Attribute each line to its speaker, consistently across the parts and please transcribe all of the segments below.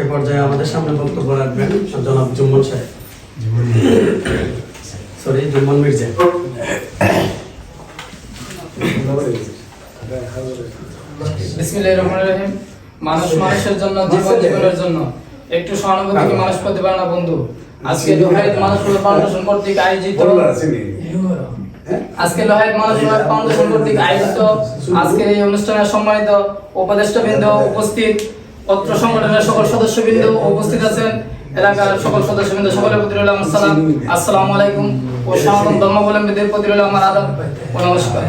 Speaker 1: এ পর্যায়ে আমাদের সামনে বক্তব্য রাখবেন জনাব জুম্মন সাহেব। সরি জুম্মন মির্জা।
Speaker 2: বিসমিল্লাহির রহমানির রহিম। মানুষ মানুষের জন্য জীবন জীবনের জন্য। একটু সহানুভূতি কি মানুষ পেতে পারে না বন্ধু? আজকে লোহাইত মানুষ ফাউন্ডেশন কর্তৃক আয়োজিত আজকে লোহাইত মানুষ ফাউন্ডেশন কর্তৃক আয়োজিত। আজকের এই অনুষ্ঠানে সম্মানিত উপদেষ্টাবৃন্দ উপস্থিত। পত্র সংগঠনের সকল সদস্যবৃন্দ উপস্থিত আছেন। এলাকার সকল সদস্যবৃন্দ, সকলের প্রতি রইল আমার সালাম। আসসালামু আলাইকুম। ও সনাতন ধর্মাবলম্বীদের প্রতি রইল আমার আদব ও নমস্কার।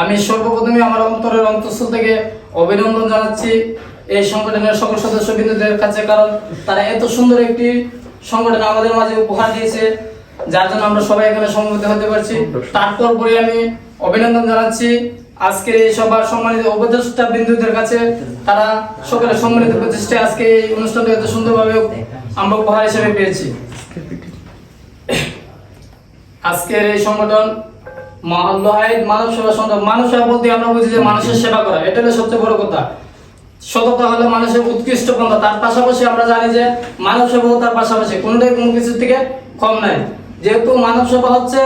Speaker 2: আমি সর্বপ্রথমে আমার অন্তরের অন্তঃস্থল থেকে অভিনন্দন জানাচ্ছি এই সংগঠনের সকল সদস্যবৃন্দদের কাছে, কারণ তারা এত সুন্দর একটি সংগঠন আমাদের মাঝে উপহার দিয়েছে, যার জন্য আমরা সবাই এখানে সমবেত হতে পারছি। তারপর পরে আমি অভিনন্দন জানাচ্ছি। আজকের এই সবার সম্মানিত উপদেষ্টা বিন্দুদের কাছে তারা সকলে সম্মানিত প্রচেষ্টায় আজকে এই অনুষ্ঠানটা এত সুন্দরভাবে আমরা উপহার হিসেবে পেয়েছি। আজকের এই সংগঠন মানব সেবা সংগঠন, মানুষ সেবা বলতে আমরা বুঝি যে মানুষের সেবা করা, এটা হলো সবচেয়ে বড় কথা। সততা হলো মানুষের উৎকৃষ্ট পন্থা তার পাশাপাশি আমরা জানি যে মানব সেবা তার পাশাপাশি, কোনটাই কোনো কিছুর থেকে কম নাই। যেহেতু মানব সেবা হচ্ছে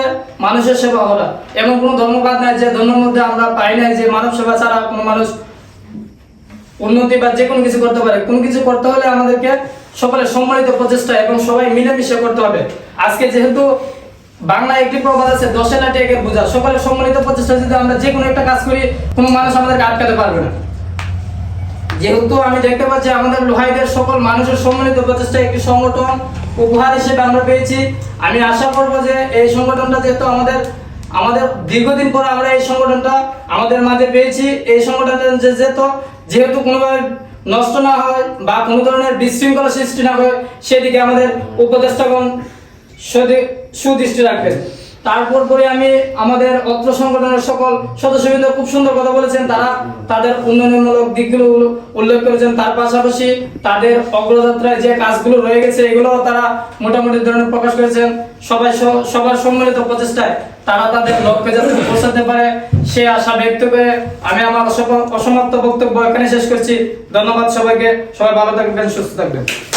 Speaker 2: মানুষের সেবা করা এমন কোনো ধর্মকাজ নাই যে ধর্মের মধ্যে আমরা পাই নাই যে মানব সেবা ছাড়া কোনো মানুষ উন্নতি বা যে কোনো কিছু করতে পারে। কোনো কিছু করতে হলে আমাদেরকে সকলের সম্মানিত প্রচেষ্টা এবং সবাই মিলেমিশে করতে হবে। আজকে যেহেতু বাংলা একটি প্রবাদ আছে, দশে লাঠি একে বোঝা। সকলের সম্মানিত প্রচেষ্টা যদি আমরা যে কোনো একটা কাজ করি, কোনো মানুষ আমাদেরকে আটকাতে পারবে না। যেহেতু আমি দেখতে পাচ্ছি আমাদের লোহাইদের সকল মানুষের সম্মিলিত প্রচেষ্টা একটি সংগঠন, উপহার হিসেবে আমরা পেয়েছি। আমি আশা করব যে এই সংগঠনটা যেহেতু আমাদের আমাদের দীর্ঘদিন পর আমরা এই সংগঠনটা আমাদের মাঝে পেয়েছি। এই সংগঠনটা যেহেতু যেহেতু কোনোভাবে নষ্ট না হয় বা কোনো ধরনের বিশৃঙ্খলা সৃষ্টি না হয়, সেদিকে আমাদের উপদেষ্টাগণ সদি- সুদৃষ্টি রাখবেন। তারপর পরে আমি আমাদের অত্র সংগঠনের সকল সদস্যবৃন্দ খুব সুন্দর কথা বলেছেন। তারা তাদের উন্নয়নমূলক দিকগুলো উল্ল- উল্লেখ করেছেন। তার পাশাপাশি তাদের অগ্রযাত্রায় যে কাজগুলো রয়ে গেছে এগুলো তারা মোটামুটি ধরনের প্রকাশ করেছেন। সবাই সবার সম্মিলিত প্রচেষ্টায় তারা তাদের লক্ষ্যে যাতে পৌঁছাতে পারে, সে আশা ব্যক্ত করে আমি আমার অসম- অসমাপ্ত বক্তব্য এখানে শেষ করছি। ধন্যবাদ সবাইকে। সবাই ভালো থাকবেন, সুস্থ থাকবেন।